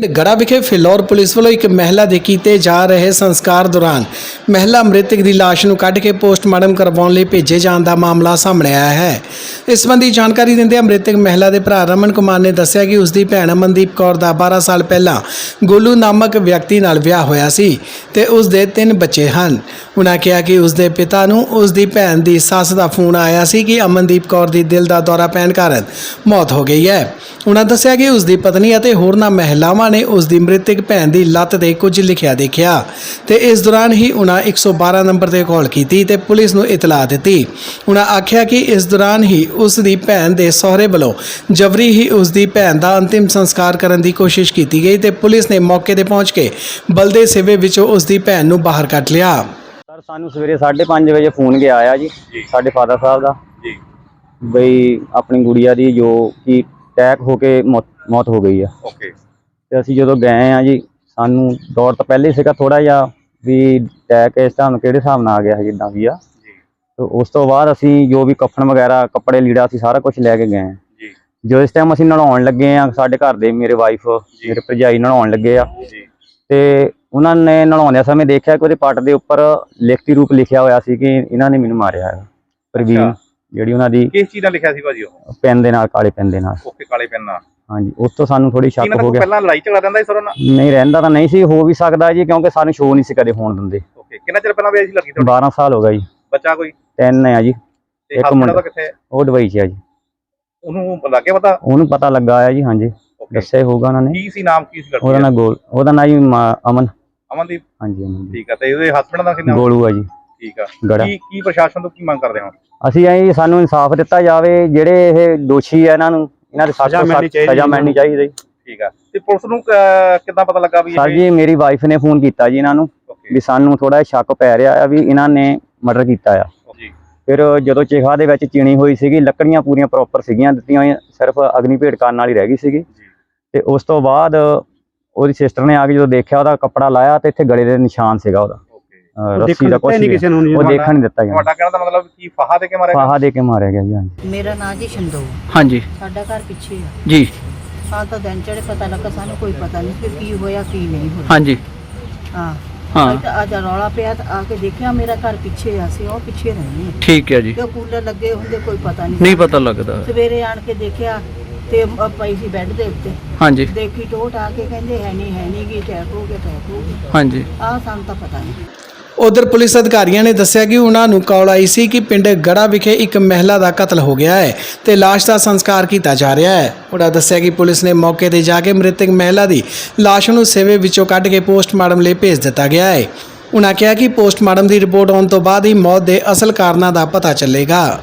ਪਿੰਡ ਗੜਾ ਵਿਖੇ ਫਿਲੌਰ ਪੁਲਿਸ ਵੱਲੋਂ ਇੱਕ ਮਹਿਲਾ ਦੇ ਕੀਤੇ ਜਾ ਰਹੇ ਸੰਸਕਾਰ ਦੌਰਾਨ ਮਹਿਲਾ ਮ੍ਰਿਤਕ ਦੀ ਲਾਸ਼ ਨੂੰ ਕੱਢ ਕੇ ਪੋਸਟਮਾਰਟਮ ਕਰਵਾਉਣ ਲਈ ਭੇਜੇ ਜਾਣ ਦਾ ਮਾਮਲਾ ਸਾਹਮਣੇ ਆਇਆ ਹੈ। ਇਸ ਸੰਬੰਧੀ ਜਾਣਕਾਰੀ ਦਿੰਦਿਆਂ ਮ੍ਰਿਤਕ ਮਹਿਲਾ ਦੇ ਭਰਾ ਰਮਨ ਕੁਮਾਰ ਨੇ ਦੱਸਿਆ ਕਿ ਉਸ ਦੀ ਭੈਣ ਅਮਨਦੀਪ ਕੌਰ ਦਾ 12 ਸਾਲ ਪਹਿਲਾਂ ਗੋਲੂ ਨਾਮਕ ਵਿਅਕਤੀ ਨਾਲ ਵਿਆਹ ਹੋਇਆ ਸੀ ਤੇ ਉਸ ਦੇ ਤਿੰਨ ਬੱਚੇ ਹਨ। ਉਹਨਾਂ ਕਿਹਾ ਕਿ ਉਸ ਦੇ ਪਿਤਾ ਨੂੰ ਉਸ ਦੀ ਭੈਣ ਦੀ ਸੱਸ ਦਾ ਫੋਨ ਆਇਆ ਸੀ ਕਿ ਅਮਨਦੀਪ ਕੌਰ ਦੀ ਦਿਲ ਦਾ ਦੌਰਾ ਪੈਣ ਕਾਰਨ ਮੌਤ ਹੋ ਗਈ ਹੈ। ਉਹਨਾਂ ਦੱਸਿਆ ਕਿ ਉਸ ਦੀ ਪਤਨੀ ਅਤੇ ਹੋਰਨਾਂ ਮਹਿਲਾਵਾਂ ਨੇ ਉਸ ਦੀ ਮ੍ਰਿਤਕ ਭੈਣ ਦੀ ਲੱਤ ਤੇ ਕੁਝ ਲਿਖਿਆ ਦੇਖਿਆ ਤੇ ਇਸ ਦੌਰਾਨ ਹੀ ਉਨ੍ਹਾਂ 112 ਨੰਬਰ ਤੇ ਕਾਲ ਕੀਤੀ ਤੇ ਪੁਲਿਸ ਨੂੰ ਇਤਲਾਹ ਦਿੱਤੀ। ਉਨ੍ਹਾਂ ਆਖਿਆ ਕਿ ਇਸ ਦੌਰਾਨ ਹੀ ਉਸ ਦੀ ਭੈਣ ਦੇ ਸਹੁਰੇ ਵੱਲੋਂ ਜਬਰੀ ਹੀ ਉਸ ਦੀ ਭੈਣ ਦਾ ਅੰਤਿਮ ਸੰਸਕਾਰ ਕਰਨ ਦੀ ਕੋਸ਼ਿਸ਼ ਕੀਤੀ ਗਈ ਤੇ ਪੁਲਿਸ ਨੇ ਮੌਕੇ ਤੇ ਪਹੁੰਚ ਕੇ ਬਲਦੇ ਸਿਵੇ ਵਿੱਚੋਂ ਉਸ ਦੀ ਭੈਣ ਨੂੰ ਬਾਹਰ ਕੱਢ ਲਿਆ। ਸਰ ਸਾਨੂੰ ਸਵੇਰੇ 5:30 ਵਜੇ ਫੋਨ ਗਿਆ ਆ ਜੀ। ਸਾਡੇ ਫਾਦਰ ਸਾਹਿਬ ਦਾ। ਜੀ। ਬਈ ਆਪਣੀ ਗੁੜੀਆ ਦੀ ਜੋ ਕਿ ਅਟੈਕ ਹੋ ਕੇ ਮੌਤ ਮੌਤ ਹੋ ਗਈ ਆ। ਓਕੇ। ਤੇ ਅਸੀਂ ਜਦੋਂ ਗਏ ਆ ਜੀ ਸਾਨੂੰ ਦੌਰ ਤਾਂ ਪਹਿਲੇ ਸੀਗਾ ਥੋੜਾ ਜਿਹਾ ਵੀ ਅਟੈਕ ਇਸ ਟਾਈਮ ਕਿਹੜੇ ਹਿਸਾਬ ਨਾਲ ਆ ਗਿਆ ਜਿੱਦਾਂ ਵੀ ਆ। ਜੀ। ਤੇ ਉਸ ਤੋਂ ਬਾਅਦ ਅਸੀਂ ਜੋ ਵੀ ਕਫਨ ਵਗੈਰਾ ਕੱਪੜੇ ਲੀੜਾ ਅਸੀਂ ਸਾਰਾ ਕੁਝ ਲੈ ਕੇ ਗਏ ਆ ਜੀ। ਜੋ ਇਸ ਟਾਈਮ ਅਸੀਂ ਨਹਾਉਣ ਲੱਗੇ ਆ ਸਾਡੇ ਘਰ ਦੇ ਮੇਰੇ ਵਾਈਫ ਮੇਰੇ ਭਰਜਾਈ ਨਹਾਉਣ ਲੱਗੇ ਆ। ਤੇ ਉਹਨਾਂ ਨੇ ਨਹਾਉਂਦੇ ਸਮੇਂ ਦੇਖਿਆ ਕਿ ਉਹਦੇ ਪੱਟ ਦੇ ਉੱਪਰ ਲਿਖਤੀ ਰੂਪ ਲਿਖਿਆ ਹੋਇਆ ਸੀ ਕਿ ਇਹਨਾਂ ਨੇ ਮੈਨੂੰ ਮਾਰਿਆ ਹੈ ਪ੍ਰਵੀਨ। ਜਿਹੜੀ ਉਹਨਾਂ ਦੀ ਕਿਸ ਚੀਜ਼ ਦਾ ਲਿਖਿਆ ਸੀ ਭਾਜੀ ਉਹ? ਪੈਨ ਦੇ ਨਾਲ ਕਾਲੇ ਪੈਨ ਦੇ ਨਾਲ। ਓਕੇ ਕਾਲੇ ਪੈਨ ਨਾਲ। ਹਾਂਜੀ ਉਸ ਤੋਂ ਸਾਨੂੰ ਥੋੜੀ ਸ਼ੱਕ ਹੋ ਗਿਆ। ਪਹਿਲਾਂ ਲੜਾਈ ਝਗੜਾ ਰਹਿੰਦਾ ਸੀ ਸਰ ਨਾਲ ਨਹੀਂ ਰਹਿੰਦਾ ਤਾਂ ਨਹੀਂ ਸੀ ਹੋ ਵੀ ਸਕਦਾ ਜੀ ਕਿਉਂਕਿ ਸਾਨੂੰ ਸ਼ੋਅ ਨਹੀਂ ਸੀ ਕਦੇ ਹੋਣ ਦਿੰਦੇ। ਓਕੇ ਕਿੰਨਾ ਚਿਰ ਪਹਿਲਾਂ ਵਿਆਹ ਸੀ ਲੱਗੀ ਤੁਹਾਡੀ? 12 ਸਾਲ ਹੋ ਗਏ ਜੀ। ਬੱਚਾ ਕੋਈ? ਤਿੰਨ ਆ ਜੀ। ਤੇ ਇੱਕ ਮੁੰਡਾ। ਕਿੱਥੇ? ਹੈ? ਉਹ ਦੁਬਈ 'ਚ ਆ ਜੀ। ਉਹਨੂੰ ਲੱਗੇ ਪਤਾ? ਉਹਨੂੰ ਪਤਾ ਲੱਗਾ ਆ ਜੀ ਹਾਂਜੀ। ਦੱਸਿਆ ਹੀ ਹੋਊਗਾ ਉਹਨਾਂ ਨੇ। ਕੀ ਸੀ ਨਾਮ ਕੀ ਸੀ ਲੜਕੀ ਉਹਦਾ ਦਾ? ਨਾਂ ਗੋਲ ਉਹਦਾ ਨਾਂ ਜੀ ਅਮਨ। ਅਮਨਦੀਪ। ਹਾਂਜੀ ਅਮਨ ਠੀਕ ਆ ਤੇ ਉਹਦੇ ਹਸਬੰਡ ਦਾ ਕੀ ਨਾਮ ਗੋਲੂ ਆ ਜੀ। ਠੀਕ ਆ। ਗੜਾ। ਕੀ ਕੀ ਪ੍ਰਸ਼ਾਸਨ ਤੋਂ ਕੀ ਮੰਗ ਕਰਦੇ ਹੋ? ਅਸੀਂ ਐਂ ਸਾਨੂੰ ਇਨਸਾਫ ਦਿੱਤਾ ਜਾਵੇ ਜਿਹੜੇ ਇਹ ਦੋਸ਼ੀ ਆ ਇਹਨਾਂ ਨੂੰ ਇਹਨਾਂ ਦੇ ਸਖਤ ਸਜ਼ਾ ਮਿਲਣੀ ਚਾਹੀਦੀ ਠੀਕ ਆ। ਤੇ ਪੁਲਿਸ ਨੂੰ ਕਿੱਦਾਂ ਪਤਾ ਲੱਗਾ ਵੀ ਸਰ ਜੀ ਮੇਰੀ ਵਾਈਫ ਨੇ ਫੋਨ ਕੀਤਾ ਜੀ ਇਹਨਾਂ ਨੂੰ ਵੀ ਸਾਨੂੰ ਥੋੜਾ ਸ਼ੱਕ ਪੈ ਰਿਹਾ ਆ ਵੀ ਇਹਨਾਂ ਨੇ ਮਰਡਰ ਕੀਤਾ ਆ। ਜੀ। ਫਿਰ ਜਦੋਂ ਚਿਖਾ ਦੇ ਵਿੱਚ ਚੀਣੀ ਹੋਈ ਸੀਗੀ ਲੱਕੜੀਆਂ ਪੂਰੀਆਂ ਪ੍ਰੋਪਰ ਸੀਗੀਆਂ ਦਿੱਤੀਆਂ ਹੋਈਆਂ ਸਿਰਫ ਅਗਨੀ ਭੇਟ ਕਰਨ ਵਾਲੀ ਰਹਿ ਗਈ ਸੀਗੀ। ਤੇ ਉਸ ਤੋਂ ਬਾਅਦ ਉਹਦੀ ਸਿਸਟਰ ਨੇ ਆ ਕੇ ਜਦੋਂ ਦੇਖਿਆ ਉਹਦਾ ਕੱਪੜਾ ਲਾਇਆ ਤੇ ਇੱਥੇ ਗਲੇ ਦੇ ਨਿਸ਼ਾਨ ਸੀਗਾ ਉਹਦਾ। ਰੱਸੀ ਦਾ ਕੁਝ ਨਹੀਂ ਕਿਸੇ ਨੂੰ ਉਹ ਦੇਖਣ ਨਹੀਂ ਦਿੱਤਾ ਗਿਆ ਤੁਹਾਡਾ ਕਹਿਣ ਦਾ ਮਤਲਬ ਕੀ ਫਾਹਾ ਦੇ ਕੇ ਮਾਰਿਆ ਗਿਆ? ਫਾਹਾ ਦੇ ਕੇ ਮਾਰਿਆ ਗਿਆ ਜੀ ਹਾਂਜੀ। ਮੇਰਾ ਨਾਂ ਜੀ ਸ਼ੰਦੋ। ਹਾਂਜੀ। ਸਾਡਾ ਘਰ ਪਿੱਛੇ ਆ। ਜੀ। ਹਾਂ ਤਾਂ ਦਿਨ ਚੜੇ ਪਤਾ ਲੱਗਾ ਸਾਨੂੰ ਕੋਈ ਪਤਾ ਨਹੀਂ ਕਿ ਕੀ ਹੋਇਆ ਕੀ ਨਹੀਂ ਹੋਇਆ। ਹਾਂਜੀ। ਹਾਂ। ਹਾਂ। ਅੱਜ ਰੌਲਾ ਪਿਆ ਤਾਂ ਆ ਕੇ ਦੇਖਿਆ ਮੇਰਾ ਘਰ ਪਿੱਛੇ ਆ ਸੀ ਉਹ ਪਿੱਛੇ ਰਹਿੰਦੇ ਆ ਠੀਕ ਹੈ ਜੀ। ਤੇ ਕੂਲਰ ਲੱਗੇ ਹੁੰਦੇ ਕੋਈ ਪਤਾ ਨਹੀਂ। ਨਹੀਂ ਪਤਾ ਲੱਗਦਾ। ਸਵੇਰੇ ਆਣ ਕੇ ਦੇਖਿਆ ਤੇ ਪਈ ਸੀ ਬੈੱਡ ਦੇ ਉੱਤੇ। ਹਾਂਜੀ। ਦੇਖੀ ਟੋਟ ਆ ਕੇ ਕਹਿੰਦੇ ਹੈ ਨਹੀਂ ਹੈ ਨਹੀਂ ਗੀ ਅਟੈਕ ਹੋ ਗਿਆ ਅਟੈਕ ਹੋ ਗਿਆ। ਹਾਂਜੀ। ਆਹ ਸਾਨੂੰ ਤਾਂ ਪਤਾ ਨਹੀਂ। ਉਧਰ ਪੁਲਿਸ ਅਧਿਕਾਰੀਆਂ ਨੇ ਦੱਸਿਆ ਕਿ ਉਹਨਾਂ ਨੂੰ ਕਾਲ ਆਈ ਸੀ ਕਿ ਪਿੰਡ ਗੜਾ ਵਿਖੇ ਇੱਕ ਮਹਿਲਾ ਦਾ ਕਤਲ ਹੋ ਗਿਆ ਹੈ ਤੇ ਲਾਸ਼ ਦਾ ਸੰਸਕਾਰ ਕੀਤਾ ਜਾ ਰਿਹਾ ਹੈ। ਉਹਨਾਂ ਦੱਸਿਆ ਕਿ ਪੁਲਿਸ ਨੇ ਮੌਕੇ ਤੇ ਜਾ ਕੇ ਮ੍ਰਿਤਕ ਮਹਿਲਾ ਦੀ ਲਾਸ਼ ਨੂੰ ਸੇਵੇ ਵਿੱਚੋਂ ਕੱਢ ਕੇ ਪੋਸਟਮਾਰਟਮ ਲਈ ਭੇਜ ਦਿੱਤਾ ਗਿਆ ਹੈ। ਉਹਨਾਂ ਕਿਹਾ ਕਿ ਪੋਸਟਮਾਰਟਮ ਦੀ ਰਿਪੋਰਟ ਆਉਣ ਤੋਂ ਬਾਅਦ ਹੀ ਮੌਤ ਦੇ ਅਸਲ ਕਾਰਨਾਂ ਦਾ ਪਤਾ ਚੱਲੇਗਾ।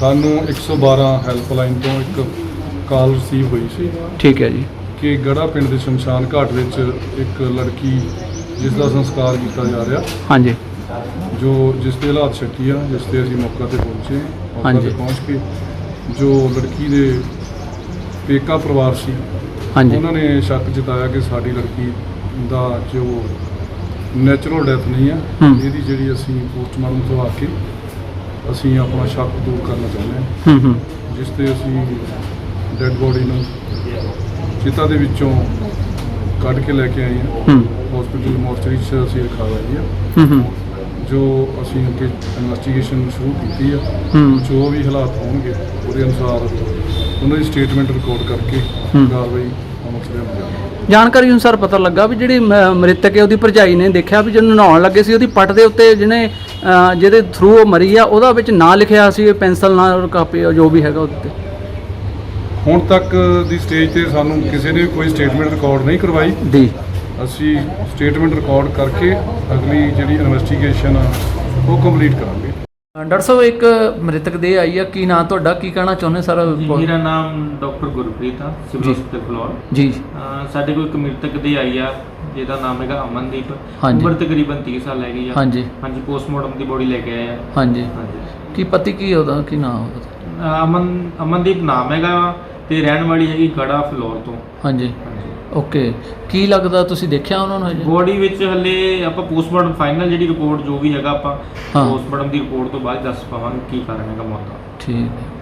ਸਾਨੂੰ 112 ਹੈਲਪਲਾਈਨ ਤੋਂ ਇੱਕ ਕਾਲ ਰਿਸੀਵ ਹੋਈ ਸੀ ਠੀਕ ਹੈ ਜੀ। ਕਿ ਗੜਾ ਪਿੰਡ ਦੇ ਸ਼ਮਸ਼ਾਨ ਘਾਟ ਵਿੱਚ ਇੱਕ ਲੜਕੀ ਜਿਸ ਦਾ ਸੰਸਕਾਰ ਕੀਤਾ ਜਾ ਰਿਹਾ ਹਾਂਜੀ ਜੋ ਜਿਸ ਦੇ ਹਾਲਾਤ ਸ਼ੱਕੀ ਆ ਜਿਸ ਤੇ ਅਸੀਂ ਮੌਕਾ ਤੇ ਪਹੁੰਚੇ ਮੌਕਾ ਹਾਂਜੀ। ਤੇ ਪਹੁੰਚ ਕੇ ਜੋ ਲੜਕੀ ਦੇ ਪੇਕਾ ਪਰਿਵਾਰ ਸੀ ਹਾਂਜੀ ਉਹਨਾਂ ਨੇ ਸ਼ੱਕ ਜਤਾਇਆ ਕਿ ਸਾਡੀ ਲੜਕੀ ਦਾ ਜੋ ਨੈਚੁਰਲ ਡੈਥ ਨਹੀਂ ਆ ਹੂੰ। ਇਹਦੀ ਜਿਹੜੀ ਅਸੀਂ ਪੋਸਟਮਾਰਟਮ ਤੋਂ ਆ ਕੇ ਅਸੀਂ ਆਪਣਾ ਸ਼ੱਕ ਦੂਰ ਕਰਨਾ ਚਾਹੁੰਦੇ ਹਾਂ ਹੂੰ ਹੂੰ ਜਿਸ ਤੇ ਅਸੀਂ ਡੈੱਡ ਬੋਡੀ ਨੂੰ ਚਿਤਾ ਦੇ ਵਿੱਚੋਂ ਕੱਢ ਕੇ ਲੈ ਕੇ ਆਏ ਹਾਂ। ਹਸਪੀਟਲ ਮੋਰਚਰੀ 'ਚ ਅਸੀਂ ਰਖਾ ਲਈ ਹੂੰ ਜੋ ਅਸੀਂ ਅੱਗੇ ਇਨਵੈਸਟੀਗੇਸ਼ਨ ਸ਼ੁਰੂ ਕੀਤੀ ਹੂੰ। ਜੋ ਵੀ ਹਾਲਾਤ ਹੋਣਗੇ ਉਹਦੇ ਅਨੁਸਾਰ ਉਹਨਾਂ ਦੀ ਸਟੇਟਮੈਂਟ ਰਿਕਾਰਡ ਕਰਕੇ। ਕਾਰਵਾਈ ਅਮਲ 'ਚ ਲਿਆਵਾਂਗੇ ਜਾਣਕਾਰੀ ਅਨੁਸਾਰ ਪਤਾ ਲੱਗਾ ਵੀ ਜਿਹੜੀ ਮ੍ਰਿਤਕ ਹੈ ਉਹਦੀ ਭਰਜਾਈ ਨੇ ਦੇਖਿਆ ਵੀ ਜਦੋਂ ਨਹਾਉਣ ਲੱਗੇ ਸੀ ਉਹਦੀ ਪੱਟ ਦੇ ਉੱਤੇ ਜਿਹਨੇ ਜਿਹਦੇ ਥਰੂ ਉਹ ਮਰੀ ਆ ਉਹਦਾ ਵਿੱਚ ਨਾਂ ਲਿਖਿਆ ਸੀ ਪੈਨਸਲ ਨਾਲ ਕਾਪੀ ਜੋ ਵੀ ਹੈਗਾ ਉਹਦੇ ਤੇ ਹੁਣ ਤੱਕ ਦੀ ਸਟੇਜ ਤੇ ਸਾਨੂੰ ਕਿਸੇ ਨੇ ਕੋਈ ਸਟੇਟਮੈਂਟ ਰਿਕਾਰਡ ਨਹੀਂ ਕਰਵਾਈ। ਦੀ ਅਸੀਂ ਸਟੇਟਮੈਂਟ ਰਿਕਾਰਡ ਕਰਕੇ ਅਗਲੀ ਜਿਹੜੀ ਇਨਵੈਸਟੀਗੇਸ਼ਨ ਆ ਉਹ ਕੰਪਲੀਟ ਕਰਾਂਗੇ। ਡਾਕਟਰ ਸਾਹਿਬ ਇੱਕ ਮ੍ਰਿਤਕ ਦੇ ਆਈ ਆ। ਕੀ ਨਾਂ ਤੁਹਾਡਾ? ਕੀ ਕਹਿਣਾ ਚਾਹੁੰਦੇ ਸਰ ਮੇਰਾ ਨਾਮ ਡਾਕਟਰ ਗੁਰਪ੍ਰੀਤ ਆ ਸਿਵਲ ਜੀ। ਹਸਪਤਾਲ ਫਲੋਰ। ਜੀ। ਸਾਡੇ ਕੋਲ ਇੱਕ ਮ੍ਰਿਤਕ ਦੇ ਆਈ ਆ ਜਿਹਦਾ ਨਾਮ ਹੈਗਾ ਅਮਨਦੀਪ। ਉਮਰ ਤਕਰੀਬਨ 30 ਸਾਲ ਹੈਗੀ ਆ। ਹਾਂਜੀ। ਹਾਂਜੀ ਪੋਸਟਮਾਰਟਮ ਦੀ ਬੋਡੀ ਲੈ ਕੇ ਆਏ ਆ। ਹਾਂਜੀ। ਹਾਂਜੀ। ਕੀ ਪਤੀ ਕੀ ਉਹਦਾ? ਕੀ ਨਾਂ ਉਹਦਾ? ਅਮਨ ਅਮਨਦੀਪ ਨਾਮ ਹੈਗਾ ਤੇ ਰਹਿਣ ਵਾਲੀ ਹੈਗੀ ਗੜਾ ਫਲੋਰ ਤੋਂ। ਹਾਂਜੀ। ਓਕੇ। ਕੀ ਲੱਗਦਾ ਤੁਸੀਂ ਦੇਖਿਆ ਉਹਨਾਂ ਨੂੰ ਹਜੇ? ਬੋਡੀ ਵਿੱਚ ਹਲੇ ਆਪਾਂ ਪੋਸਟਮਾਰਟਮ ਫਾਈਨਲ ਜਿਹੜੀ ਰਿਪੋਰਟ ਜੋ ਵੀ ਹੈਗਾ ਆਪਾਂ ਹਾਂ। ਪੋਸਟਮਾਰਟਮ ਦੀ ਰਿਪੋਰਟ ਤੋਂ ਬਾਅਦ ਦੱਸ ਪਾਵਾਂਗੇ ਕੀ ਕਾਰਨ ਹੈਗਾ ਮੌਤ ਦਾ। ਠੀਕ